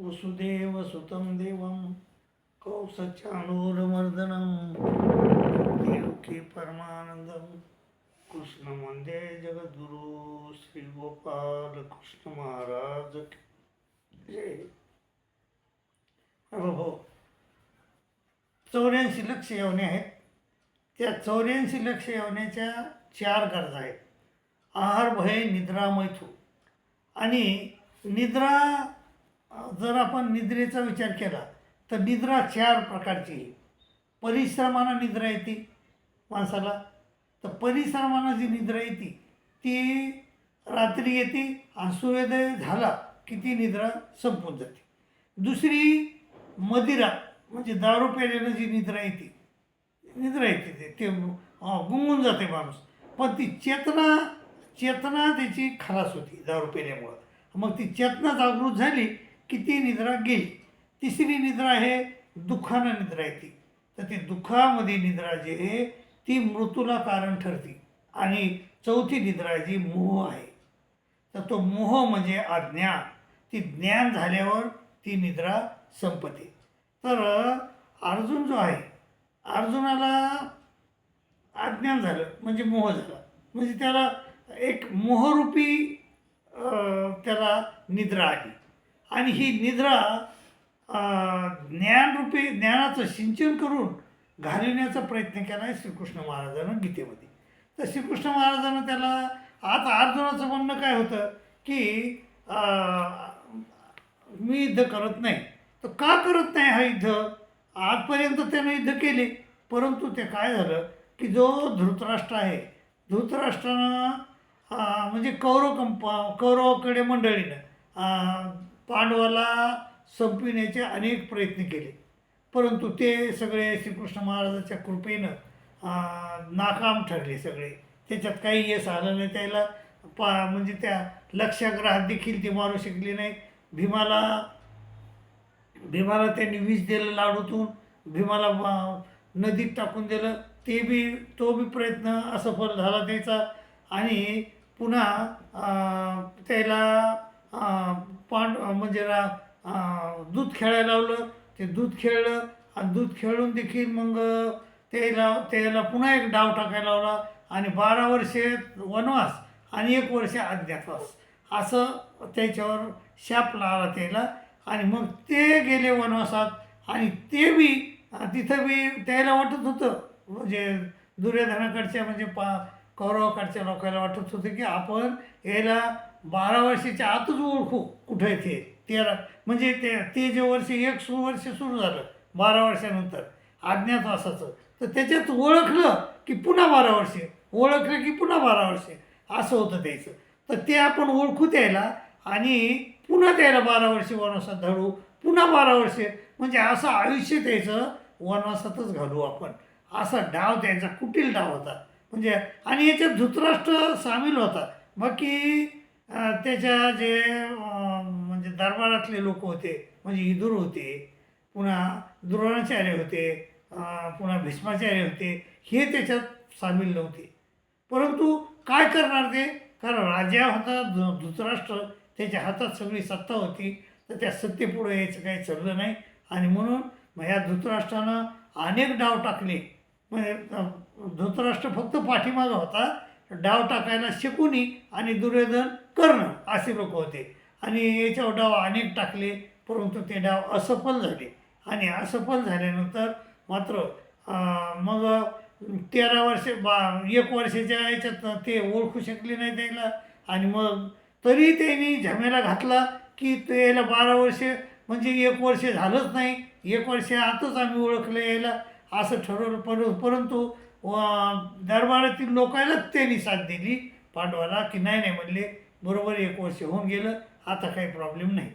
वसुदेव सुतं देवं कौसचाणूरमर्दनं देवकी परमानंद कृष्ण वंदे जगद्गुरु श्री गोपाल कृष्ण महाराज जय। हो. चौऱ्याऐंशी लक्ष येवणे आहेत. त्या चौऱ्याऐंशी लक्ष येवण्याच्या चार गरजा आहेत. आहार भय निद्रा मैथू आणि निद्रा जर आपण निद्रेचा विचार केला तर निद्रा चार प्रकारची आहे. परिश्रमानं निद्रा येते माणसाला. तर परिश्रमानं जी निद्रा येते ती रात्री येते आणि सूर्योदय झाला की ती निद्रा संपून जाते. दुसरी मदिरा म्हणजे दारू प्यायल्यानं जी निद्रा येते निद्रा येते ते ते गुंगून जाते माणूस. पण ती चेतना चेतना त्याची खलास होती दारू पिण्यामुळं मग ती चेतना जागृत झाली की ती निद्रा गेली. तिसरी निद्रा आहे दुःखानं निद्रा येते. तर ती दुःखामध्ये निद्रा जी आहे ती मृत्यूला कारण ठरते. आणि चौथी निद्रा जी मोह आहे. तर तो मोह म्हणजे अज्ञान. ती ज्ञान झाल्यावर ती निद्रा संपते. तर अर्जुन जो आहे अर्जुनाला अज्ञान झालं म्हणजे मोह झाला. म्हणजे त्याला एक मोहरूपी त्याला निद्रा आली. आणि ही निद्रा ज्ञानरूपी ज्ञानाचं सिंचन करून घालविण्याचा प्रयत्न केला आहे श्रीकृष्ण महाराजानं गीतेमध्ये. तर श्रीकृष्ण महाराजानं त्याला आता अर्जुनाचं म्हणणं काय होतं की मी युद्ध करत नाही. तर का करत नाही हा युद्ध? आजपर्यंत त्यानं युद्ध केले. परंतु ते काय झालं की जो धृतराष्ट्र आहे धृतराष्ट्रानं म्हणजे कौरव कंप कौरवाकडे मंडळीनं पांडवाला संपविण्याचे अनेक प्रयत्न केले. परंतु ते सगळे श्रीकृष्ण महाराजाच्या कृपेनं नाकाम ठरले सगळे. त्याच्यात काही यश आलं नाही त्याला. पा म्हणजे त्या लक्षाग्रहात देखील ते मारू शकले नाही. भीमाला भीमाला त्यांनी विष दिलं लाडूतून. भीमाला नदीत टाकून दिलं. ते बी तो बी प्रयत्न असफल झाला त्याचा. आणि पुन्हा त्याला पांड म्हणजे दूध खेळायला लावलं. ते दूध खेळलं आणि दूध खेळून देखील मग त्याला त्याला पुन्हा एक डाव टाकायला लावला आणि बारा वर्षे वनवास आणि एक वर्ष अज्ञातवास. असं त्याच्यावर शाप लावला त्याला आणि मग ते गेले वनवासात आणि ते बी तिथं बी त्याला वाटत होतं म्हणजे दुर्योधनाकडच्या म्हणजे पा कौरवाकडच्या लोकांना वाटत होतं की आपण याला बारा वर्षाच्या आतच ओळखू कुठं येते तेरा म्हणजे ते ते जे वर्ष एक सु वर्ष सुरू झालं बारा वर्षानंतर अज्ञातवासाचं तर त्याच्यात ओळखलं की पुन्हा बारा वर्षे ओळखलं की पुन्हा बारा वर्षे असं होतं त्याचं. तर ते आपण ओळखू द्यायला आणि पुन्हा त्याला बारा वर्षे वनवासात धडू पुन्हा बारा वर्षे म्हणजे असं आयुष्य त्याचं वनवासातच घालू आपण. असा डाव त्यांचा कुटील डाव होता. म्हणजे आणि याच्यात धृतराष्ट्र सामील होता बाकी त्याच्या जे म्हणजे दरबारातले लोक होते म्हणजे इदूर होते पुन्हा द्रोणाचार्य होते पुन्हा भीष्माचार्य होते हे त्याच्यात सामील नव्हते. परंतु काय करणार ते? कारण राजा होता धृतराष्ट्र त्याच्या हातात सगळी सत्ता होती तर त्या सत्तेपुढे यायचं काही चाललं नाही. आणि म्हणून मग ह्या धृतराष्ट्रानं अनेक डाव टाकले. म्हणजे धृतराष्ट्र फक्त पाठीमागं होता डाव टाकायला शकुनी आणि दुर्योधन कर्ण असे लोक होते. आणि याच्यावर डाव अनेक टाकले परंतु ते डाव असफल झाले. आणि असफल झाल्यानंतर मात्र मग तेरा वर्षे बा एक वर्षाच्या याच्यात ते ओळखू शकले नाही त्याला. आणि मग तरी त्यांनी झमेला घातला की ते याला बारा वर्षे म्हणजे एक वर्ष झालंच नाही. एक वर्ष आतच आम्ही ओळखलं यायला असं ठरवलं. पर परंतु दरबारातील लोकांनाच त्यांनी साथ दिली पांडवाला की नाही नाही म्हणले बरोबर एक वर्ष होऊन गेलं आता काही प्रॉब्लेम नाही.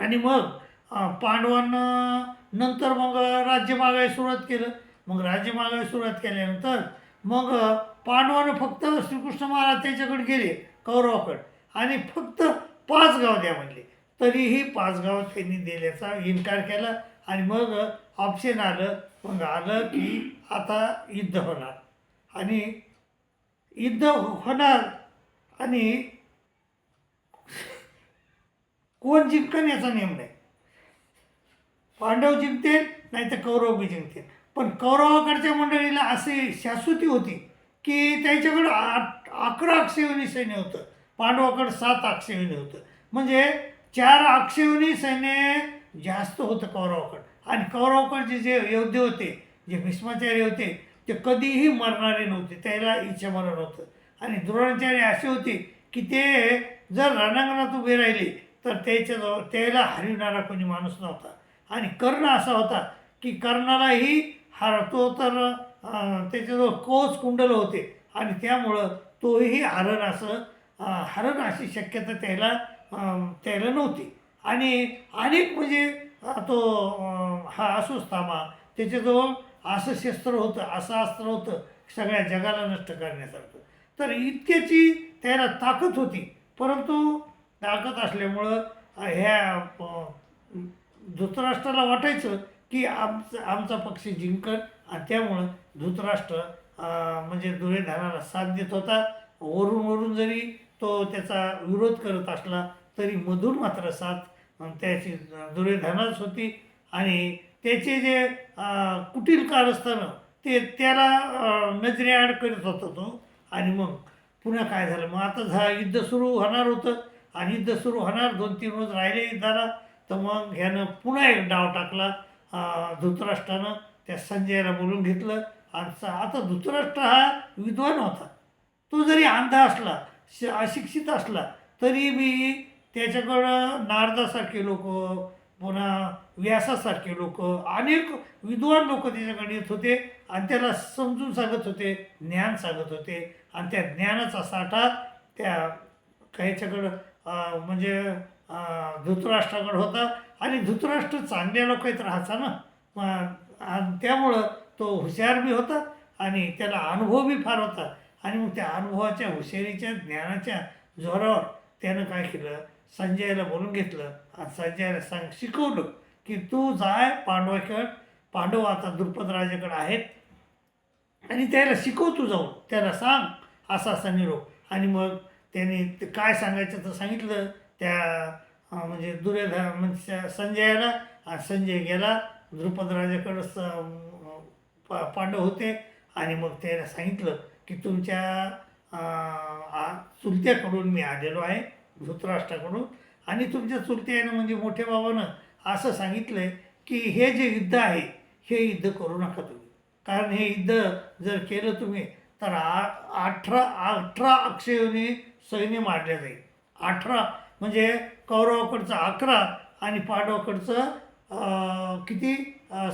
आणि मग पांडवांना नंतर मग राज्य मागायला सुरुवात केलं. मग राज्य मागायला सुरुवात केल्यानंतर मग पांडवानं फक्त श्रीकृष्ण महाराज त्याच्याकडे गेले कौरवाकडे. आणि फक्त पाच गाव द्या म्हणले. तरीही पाच गाव त्यांनी दिल्याचा इन्कार केला. आणि मग ऑप्शन आलं मग आलं की आता युद्ध होणार. आणि युद्ध होणार आणि कोण जिंकन याचा नियम नाही. पांडव जिंकतील नाही तर कौरव बी जिंकतील. पण कौरवाकडच्या मंडळीला अशी शाश्वती होती की त्याच्याकडं आठ अकरा अक्षयवनी सैन्य होतं. पांडवाकडं सात अक्षयवनी होतं. म्हणजे चार अक्षयवनी सैन्य जास्त होतं कौरवाकडं. आणि कौरवकडचे जे योद्धे होते जे भीष्माचार्य होते ते कधीही मरणारे नव्हते. त्याला इच्छा मरण होतं. आणि द्रोणाचार्य असे होते की ते जर रणांगणात उभे राहिले तर त्याच्याजवळ त्याला हरविणारा कोणी माणूस नव्हता. आणि कर्ण असा होता की कर्णालाही हरतो तर त्याच्याजवळ कोच कुंडल होते. आणि त्यामुळं तोही हरण असं हरण अशी शक्यता त्याला त्याला नव्हती. आणि अनेक म्हणजे तो हा अस्वस्थामा त्याच्याजवळ असं शस्त्र होतं असं अस्त्र होतं सगळ्या जगाला नष्ट करण्यासारखं. तर इतक्याची त्याला ताकद होती. परंतु ताकद असल्यामुळं ह्या धृतराष्ट्राला वाटायचं की आमचं आमचा पक्ष जिंकल. आणि त्यामुळं धृतराष्ट्र म्हणजे दुर्योधनाला साथ देत होता. वरून वरून जरी तो त्याचा विरोध करत असला तरी मधून मात्र साथ त्याची दुर्योधनाच होती. आणि त्याचे जे कुटील कुटील कारस्थानं ते त्याला नजरेआड करत होता तो. आणि मग पुन्हा काय झालं? मग आता झा युद्ध सुरू होणार होतं. आणि युद्ध सुरू होणार दोन तीन रोज राहिले युद्धाला. तर मग ह्यानं पुन्हा एक डाव टाकला धृतराष्ट्रानं. त्या संजयला बोलून घेतलं. आणि आता धृतराष्ट्र हा विद्वान होता. तो जरी अंधा असला श अशिक्षित असला तरी बी त्याच्याकडं नारदासारखे लोक पुन्हा व्यासासारखे लोक अनेक विद्वान लोक त्याच्याकडे येत होते आणि त्याला समजून सांगत होते ज्ञान सांगत होते. आणि त्या ज्ञानाचा साठा त्या काहीच्याकडं म्हणजे धृतराष्ट्राकडं होता. आणि धृतराष्ट्र चांगल्या लोकांत राहायचा ना. आणि त्यामुळं तो हुशार बी होता आणि त्याला अनुभव बी फार होता. आणि मग त्या अनुभवाच्या हुशारीच्या ज्ञानाच्या जोरावर त्यानं काय केलं? संजयला बोलून घेतलं. आणि संजयला सांग शिकवलं की तू जाय पांडवाकडं पांडव आता द्रुपद राजाकडे आहेत. आणि त्याला शिकव तू जाऊन. त्याला सांग असा असा निरोप आणि मग त्याने ते काय सांगायचं तर सांगितलं. त्या म्हणजे दुर्योधन म्हणजे संजयाला. आणि संजय गेला. द्रुपद राजाकडं स पांडव होते. आणि मग त्याला सांगितलं की तुमच्या चुलत्याकडून मी आलेलो आहे. धृतराष्ट्राकडून. आणि तुमच्या चुलत्यानं म्हणजे मोठ्या बाबानं असं सांगितलं आहे की हे जे युद्ध आहे हे युद्ध करू नका तुम्ही. कारण हे युद्ध जर केलं तुम्ही तर आ अठरा अठरा अक्षयोने सैन्य मारल्या जाईल. अठरा म्हणजे कौरवाकडचं अकरा आणि पाडवाकडचं किती?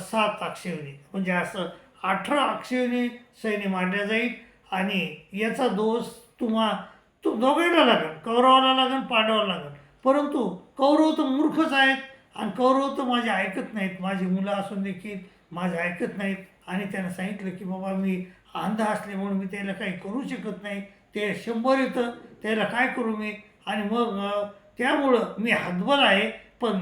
सात अक्षयोनी. म्हणजे असं अठरा अक्षयोनी सैन्य मारल्या जाईल. आणि याचा दोष तुम्हा तो दोघांना लागेल कौरवाला लागेल पांडवाला लागेल परंतु कौरव तर मूर्खच आहेत आणि कौरव तर माझे ऐकत नाहीत. माझी मुलं असून देखील माझे ऐकत नाहीत. आणि त्यांना सांगितलं की बाबा मी अंध म्हणून मी त्याला काही करू शकत नाही. ते शंभर येतं. त्याला काय करू मी? आणि मग त्यामुळं मी हातबल आहे. पण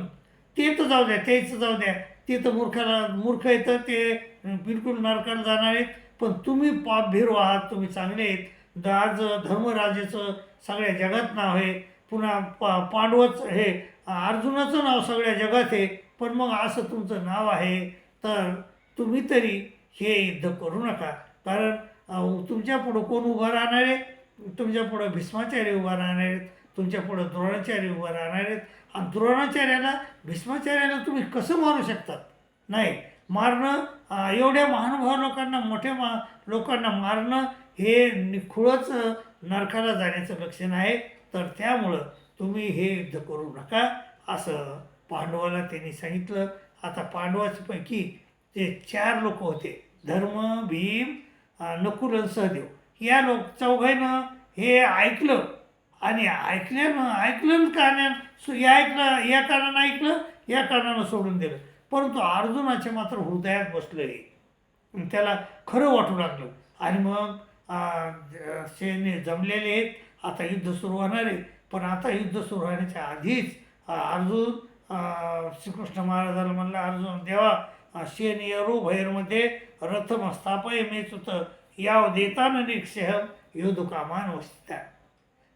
ते तर जाऊ द्या त्याचं जाऊ द्या. ते तर मूर्खाला मूर्ख येतं. ते बिलकुल नरकाला जाणार आहेत. पण तुम्ही पाप भिरू आहात. तुम्ही चांगले आहेत. आज धर्मराजेचं सगळ्या जगात नाव आहे. पुन्हा पा पांडवच हे अर्जुनाचं नाव सगळ्या जगात आहे. पण मग असं तुमचं नाव आहे तर तुम्ही तरी हे युद्ध करू नका. कारण तुमच्यापुढं तुमच्या पुढं कोण उभं राहणार आहे? तुमच्या पुढं भीष्माचार्य उभा राहणार आहेत. तुमच्या पुढं द्रोणाचार्य उभा राहणार आहेत. आणि द्रोणाचार्याला भीष्माचार्याला तुम्ही कसं मारू शकतात? नाही. मारणं एवढ्या महानुभाव लोकांना मोठ्या मा लोकांना मारणं हे निखुळच नरकाला जाण्याचं लक्षण आहे. तर त्यामुळं तुम्ही हे युद्ध करू नका असं पांडवाला त्यांनी सांगितलं. आता पांडवाच्या ते चार लोक होते धर्म भीम नकुल सहदेव या लोक चौघाईनं हे ऐकलं. आणि ऐकल्यानं ऐकलं कारणानं या ऐकलं या कारणानं ऐकलं या कारणानं सोडून दिलं. परंतु अर्जुनाचे मात्र हृदयात बसलं. हे त्याला खरं वाटू लागलं. आणि मग सेने जमलेले आहेत. आता युद्ध सुरू होणार आहे. पण आता युद्ध सुरू होण्याच्या आधीच अर्जुन श्रीकृष्ण महाराजाला म्हणलं अर्जुन देवा शेन यरो भैरमध्ये रथम स्थापय मेच याव देतान निक्षह योधुकामान वस्त्या.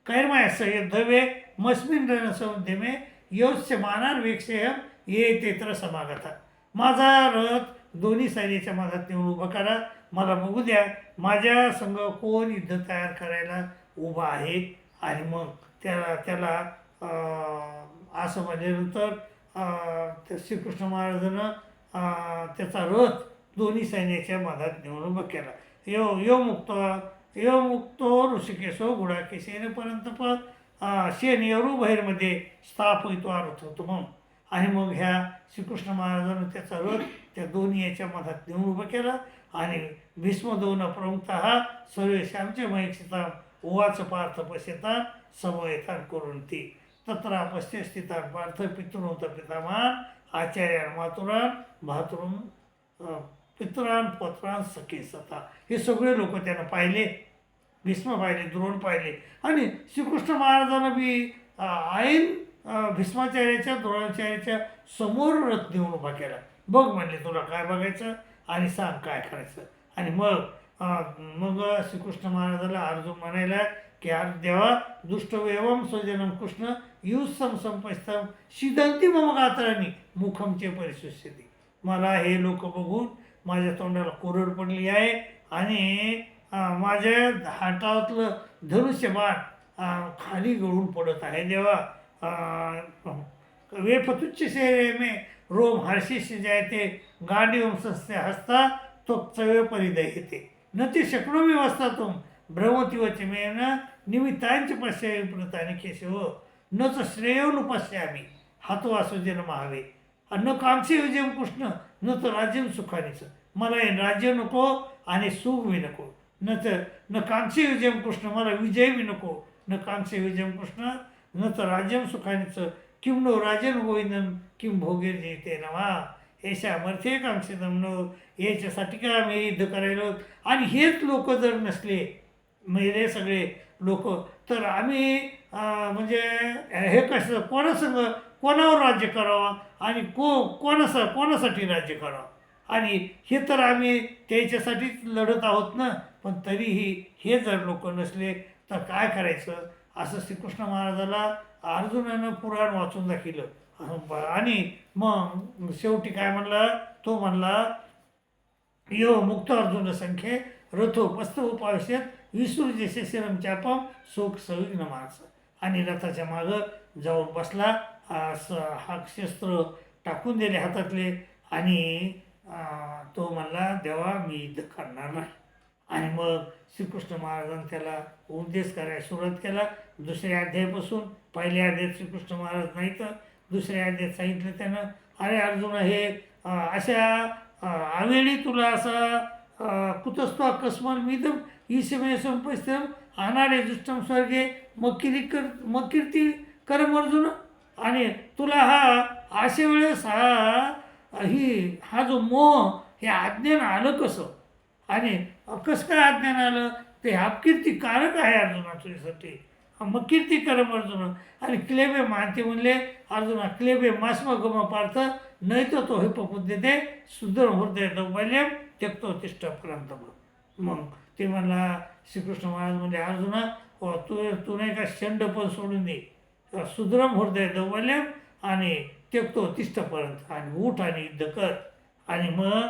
कैर्मय संयुद्धवे मस्मिन रणसंध्यमे योस्य मानार वेक्षेयम ये तेत्र समागता. माझा रथ दोन्ही सैन्याच्या मधात नेऊन उभा करा. मला बघू द्या माझ्या संघ कोण युद्ध तयार करायला उभा आहे? आणि मग त्याला त्याला असं म्हणल्यानंतर त्या श्रीकृष्ण महाराजानं त्याचा रथ दोन्ही सैन्याच्या मधात नेऊन उभा केला. यो यो मुक्त यो मुक्तो ऋषिकेशो हो गुडाके सेनेपर्यंत पण शेन यरू बहिरमध्ये स्थापितो रथ होतो म्हणून. आणि मग ह्या श्रीकृष्ण महाराजानं त्याचा रथ त्या दोन्ही याच्या मधात नेऊन उभं केला आणि भीष्म दोन प्रमुख हा श्यामचे मयक्षिता उवाच पार्थ पश्यता समयतान करून ती तत्र पश्य स्थितान पार्थ पितृत पितामान आचार्यान मातुरान भातृन अं, पितरान पत्रान सखे सता. हे सगळे लोक त्यानं पाहिले. भीष्म पाहिले द्रोण पाहिले. आणि श्रीकृष्ण महाराजांना बी ऐन भीष्माचार्याच्या द्रोणाचार्याच्या समोर रथ देऊन उभा केला. बघ म्हणले तुला काय बघायचं आणि सांग काय करायचं. आणि मग मग श्रीकृष्ण महाराजाला अर्जुन म्हणायला की अर देवा दुष्टवेवम स्वजनम कृष्ण युसम संपस्तम शिदंती मम गात्रांनी मुखमचे परिसुस्यती मला हे लोक बघून माझ्या तोंडाला कोरड पडली आहे आणि माझ्या हातातलं धनुष्यबाण खाली गळून पडत आहे देवा. वेफतुच्छ से में रोम हर्षिष जायते गांडीवम सस्ते हस्ता तो चवे परिदयते न ते शक्नोमी वस्तातुम भ्रमतीवच मेन निमित्तांच पश्यामी प्रताने केशव. न च श्रेयोनुपश्यामी हातो असुजन महावे. न कांक्षी विजयम कृष्ण न तर राज्यम सुखानीच. मला हे राज्य नको आणि सुख बी नको. न तर न कांक्षी विजयम कृष्ण मला विजय बी नको. न कांक्षी विजयम कृष्ण न तर राज्यम सुखानीचं. किं नो राजन गोविंदन किं भोगीर जयते नवा येशा मर्थे कांक्षितम नो याच्यासाठी काय आम्ही युद्ध करायलो आणि हेच लोक जर नसले मेले सगळे लोक तर आम्ही म्हणजे हे कसं कोणासंग कोणावर राज्य करावं? आणि को कोणासा कोणासाठी राज्य करावं? आणि हे तर आम्ही त्याच्यासाठीच लढत आहोत ना? पण तरीही हे जर लोक नसले तर काय करायचं? असं श्रीकृष्ण महाराजाला अर्जुनानं पुराण वाचून दाखिलं. आणि मग शेवटी काय म्हणला? तो म्हणला यो मुक्त अर्जुन संख्ये रथो पस्त विष्णू विसृज शिरम चापम सुख सविघ्न माणस आणि रथाच्या मागं जाऊन बसला स हा शस्त्र टाकून दिले हातातले. आणि तो म्हणला देवा मी युद्ध करणार नाही. आणि मग श्रीकृष्ण महाराजांनी त्याला उपदेश करायला सुरुवात केला. दुसऱ्या अध्यायापासून पहिल्या अध्यायात श्रीकृष्ण महाराज नाही तर दुसऱ्या अध्यायात सांगितलं त्यानं अरे अर्जुन हे अशा आवेळी तुला असा अ, अकस्मात कस्मल मिदम ईशमय संपस्तम अनारे दुष्टम स्वर्गे मकिरी कर मकीर्ती करम अर्जुन. आणि तुला हा अशा वेळेस हा ही हा जो मोह हे आज्ञान आलं कसं? आणि कसं काय अज्ञान आलं? ते अपकीर्ती कारक आहे अर्जुना तुझ्यासाठी मग कीर्ती करम अर्जुन. आणि क्लेबे मानते म्हणले अर्जुना क्लेबे मास्म गम पार्थ नाही तर तो हे पपून देते सुंदर हृदय दौबल्यम त्यक्तो तिष्ठपर्यंत मग ते म्हणला श्रीकृष्ण महाराज म्हणजे अर्जुना तू तू नाही का शंड पण सोडून दे सुद्रम हृदय दौबल्यम आणि त्यक्तो तिष्ठपर्यंत आणि उठ आणि युद्ध कर. आणि मग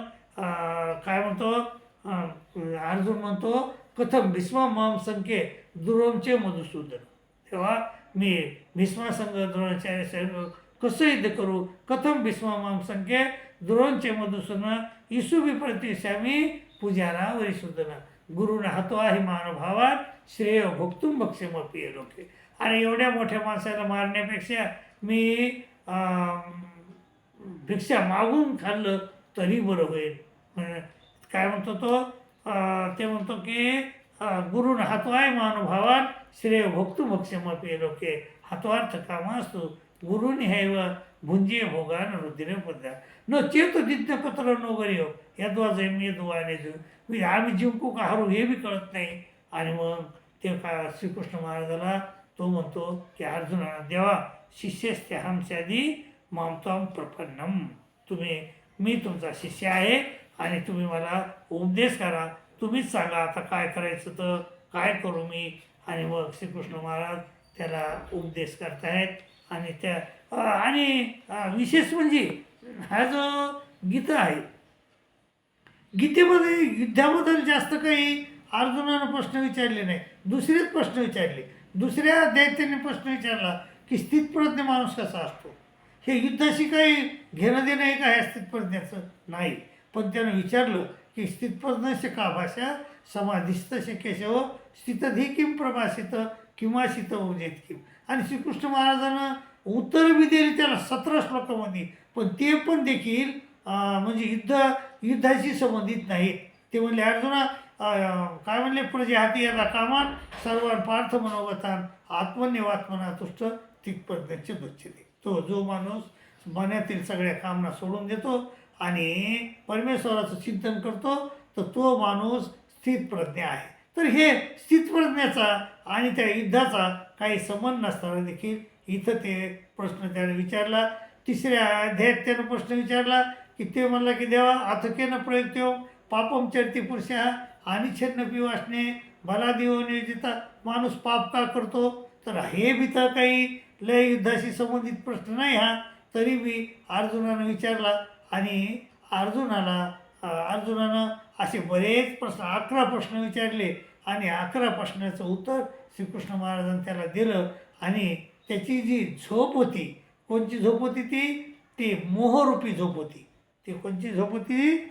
काय म्हणतो? अर्जुन म्हणतो कथम भीष्मा माम संख्ये दुरोमचे मधुसूदन. तेव्हा मी भीष्मासंग द्रोणाचार्य साहेब कसं युद्ध करू? कथम भीष्मा माम संख्ये द्रोणचे मधुसूदन? इसु विप्रतिशामी पूजारा वरिसूदन। गुरुना हातो आहे मानभावात श्रेय भोगतुम भक्षम पिय लोके. आणि एवढ्या मोठ्या माणसाला मारण्यापेक्षा मी भिक्षा मागून खाल्लं तरी बरं होईल. काय म्हणतो तो? ते म्हणतो की गुरु गुरुन हातवाय महानुभावान श्रेय भोक्तु भक्षमपी लोके. हातवार्थ काम असतो. गुरुन हैव भुंजे भोगान रुद्र पद्या न चेत दिज्ञ पत्र नो गरी हो यद्वा जैम यद्वा मी आम्ही जिंकू का हरू हे बी कळत नाही. आणि मग ते का श्रीकृष्ण महाराजाला तो म्हणतो की अर्जुना देवा शिष्यस्ते हमस्यादी मामताम प्रपन्नम. तुम्ही मी तुमचा शिष्य आहे. आणि तुम्ही मला उपदेश करा. तुम्हीच सांगा आता काय करायचं तर काय करू मी? आणि मग श्रीकृष्ण महाराज त्याला उपदेश करतायत. आणि त्या आणि विशेष म्हणजे हा जो गीता आहे गीतेमध्ये युद्धाबद्दल जास्त काही अर्जुनानं प्रश्न विचारले नाही. दुसरेच प्रश्न विचारले. दुसऱ्या दैत्याने प्रश्न विचारला की स्थितप्रज्ञ माणूस कसा असतो? हे युद्धाशी काही घेणं देणं आहे का ह्या स्थितप्रज्ञाचं नाही. पण त्यानं विचारलं की स्थितप्रज्ञस्य का भाषा समाधिस्थ केशव स्थितधी किम प्रभासित किंवा शीत उजेत किम आणि श्रीकृष्ण महाराजांना उत्तर बी दिली त्याला सतरा श्लोकामध्ये. पण ते पण देखील म्हणजे युद्ध युद्धाशी संबंधित नाहीत ते म्हणले अर्जुना काय म्हणले प्रजे हाती याला कामान सर्वान पार्थ मनोगतान आत्मनिवात्मना तुष्ट तिथपर्यंतचे दुच्छते तो जो माणूस मनातील सगळ्या कामना सोडून देतो आणि परमेश्वराचं चिंतन करतो तर तो माणूस स्थितप्रज्ञ आहे. तर हे स्थितप्रज्ञाचा आणि त्या युद्धाचा काही संबंध नसताना देखील इथं ते प्रश्न त्याने विचारला. तिसऱ्या अध्यायात त्यानं प्रश्न विचारला की ते म्हणला की देवा अथकेनं प्रयुक्त्यो पापम चरती पुरुषा आणि छन्नपी वाचणे भला देव नियोजिता माणूस पाप का करतो? तर हे बी तर काही लय युद्धाशी संबंधित प्रश्न नाही हा. तरी बी अर्जुनानं विचारला आणि अर्जुनाला अर्जुनानं असे बरेच प्रश्न अकरा प्रश्न विचारले आणि अकरा प्रश्नाचं उत्तर श्रीकृष्ण महाराजांनी त्याला दिलं आणि त्याची जी झोप होती कोणची झोप होती ती? ती मोहरूपी झोप होती. ती कोणची झोप होती?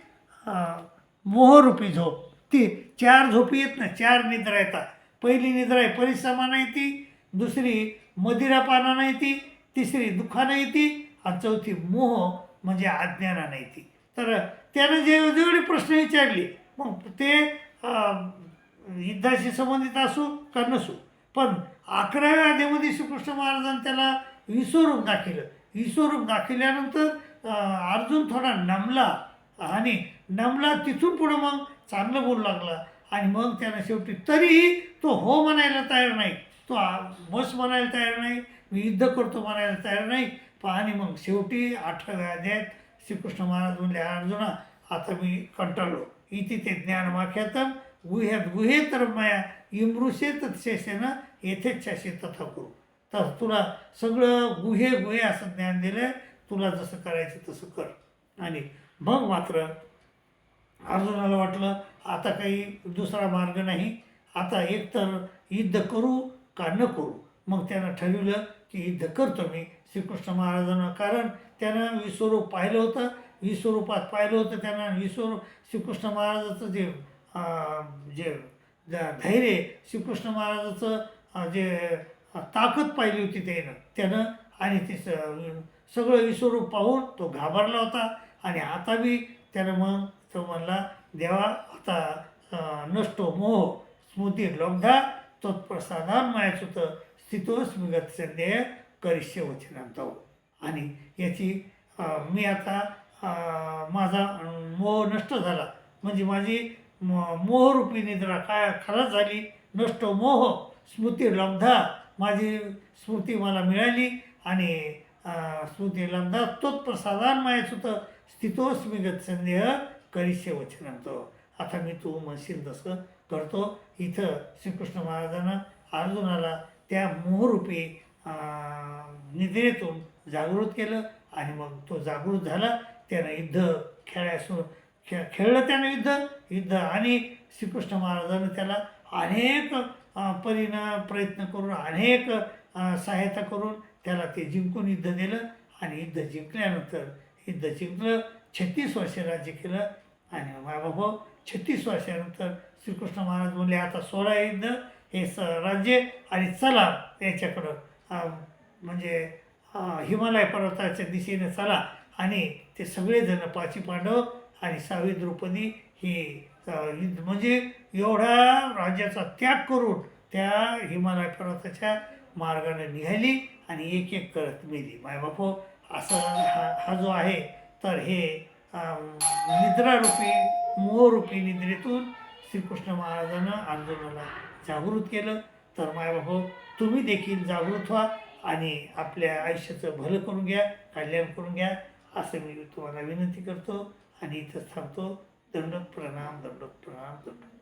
मोहरूपी झोप. ती चार झोपी येत ना चार निद्रा येतात. पहिली निद्रा आहे परिश्रमानं येते दुसरी मदिरापानानं येते तिसरी दुःखानं येते आणि चौथी मोह म्हणजे आज्ञाना नाही ती. तर त्यानं जे जेवढे प्रश्न विचारले मग ते युद्धाशी संबंधित असू का नसू पण अकराव्या अध्यामध्ये श्रीकृष्ण महाराजांनी त्याला विस्वरूप दाखिलं विस्वरूप दाखिल्यानंतर अर्जुन थोडा नमला आणि नमला तिथून पुढं मग चांगलं बोलू लागला. आणि मग त्यानं शेवटी तरीही तो हो म्हणायला तयार नाही. तो बस म्हणायला तयार नाही. मी युद्ध करतो म्हणायला तयार नाही. आणि मग शेवटी अठराव्या अध्यायात श्रीकृष्ण महाराज म्हणले अर्जुना आता मी कंटाळलो. इथे ते ज्ञान वाक्यातम गुह्यात गुहे तर माया इमृषे तत्शेषेनं येथेच्छाशे तथा करू. तर तुला सगळं गुहे गुहे असं ज्ञान दिलं तुला जसं करायचं तसं कर. आणि मग मात्र अर्जुनाला वाटलं आता काही दुसरा मार्ग नाही. आता एकतर युद्ध करू का न करू? मग त्यानं ठरवलं की युद्ध करतो मी. श्रीकृष्ण महाराजांना. कारण त्यानं विश्वरूप पाहिलं होतं. विश्वरूपात पाहिलं होतं त्यानं. विश्वरूप श्रीकृष्ण महाराजाचं जे जे धैर्य श्रीकृष्ण महाराजाचं जे ताकद पाहिली होती त्यानं. त्यानं आणि ते स- सगळं विश्वरूप पाहून तो घाबरला होता. आणि आता बी त्यानं मग तो म्हणला देवा आता नष्टो मोह स्मृती लब्धा तत्प्रसादान होतं स्थितोस्मिगत संदेह करिष्य वचनांतो आणि याची मी आता माझा मोह नष्ट झाला. म्हणजे माझी म- मोहरूपी निद्रा काय खराब झाली नष्ट मोह स्मृती लब्धा माझी स्मृती मला मिळाली आणि स्मृती लब्धा तोच प्रसादान मायाचुत स्थितोस्मी संदेह करिष्य वचनांतो आता मी तू म्हणशील तसं करतो. इथं श्रीकृष्ण महाराजांना अर्जुनाला त्या मोहरूपी निद्रेतून जागृत केलं आणि मग तो जागृत झाला. त्यानं युद्ध खेळायसून खेळ खेळलं त्यानं युद्ध युद्ध आणि श्रीकृष्ण महाराजानं त्याला अनेक परीनं प्रयत्न करून अनेक सहायता करून त्याला ते जिंकून युद्ध दिलं आणि युद्ध जिंकल्यानंतर युद्ध जिंकलं छत्तीस वर्षे राज्य केलं. आणि बाबा छत्तीस वर्षानंतर श्रीकृष्ण महाराज म्हणले आता सोळा युद्ध हे स राज्य आणि चला याच्याकडं म्हणजे हिमालय पर्वताच्या दिशेने चला आणि ते सगळेजण पाची पांडव आणि सावी द्रौपदी ही युद्ध म्हणजे एवढा राज्याचा त्याग करून त्या हिमालय पर्वताच्या मार्गाने निघाली आणि एक एक करत मेली. मायबापो असं हा हा जो आहे तर हे निद्रारूपी मोहरूपी निद्रेतून श्रीकृष्ण महाराजानं आंदोलनाला जागृत केलं. तर मायबाहो तुम्ही देखील जागृत व्हा आणि आपल्या आयुष्याचं भलं करून घ्या कल्याण करून घ्या असं मी तुम्हाला विनंती करतो. आणि इथंच थांबतो. दंडक प्रणाम दंडक प्रणाम दंडक